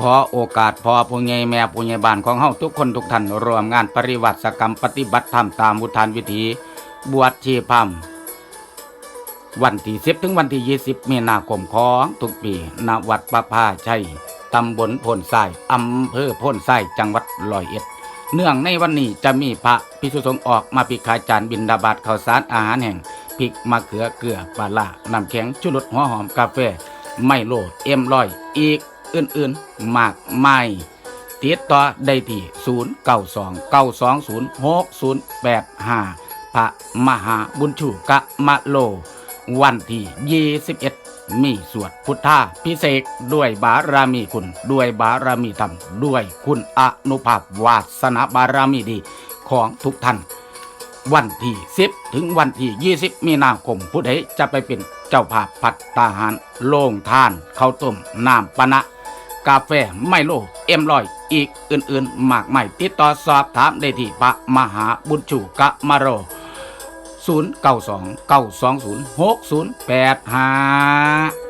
ขอโอกาสพอผู้ใหญ่แม่ผู้ใหญ่บ้านของเฮาทุกคนทุกท่านรวมงานปริวัติกรรมปฏิบัติธรรมตามอุทานวิถี บวชชีพรมวันที่10ถึงวันที่20มีนาคมของทุกปีณวัดประภาชัยตำบลพนทรอำเภอพนทรจังหวัดร้อยเอ็ด เนื่องในวันนี้จะมีพระพิสุสงฆ์ออกมาปิกขาจานบินดาบาตข้าวสารอาหารแห่งพริกมะเขือเกลือปลาล่าน้ำแข็งชุรสหัวหอมกาแฟ ไมโลเอ็มลอยอีก อื่นๆ มากมายติดต่อได้ที่0 9 2 9 2 0 6 0 8 5พระมหาบุญชูกะมะโล วันที่ 21 มีสวดพุทธาพิเศษด้วยบารมีคุณ ด้วยบารมีธรรม ด้วยคุณอนุภาพวาสนาบารมีดีของทุกท่านวันที่ 10 ถึงวันที่ 20 มีนาคมผู้ใดจะไปเป็นเจ้าภาพพัตตาหาร โล่งทานข้าวต้มน้ำปะนะ กาแฟไมโลเอ็มลอย อีกอื่นๆ มากมายติดต่อสอบถามได้ที่ปะมหาบุญชูกะมาโร 0 9 2 9 2 0 6 0 8 5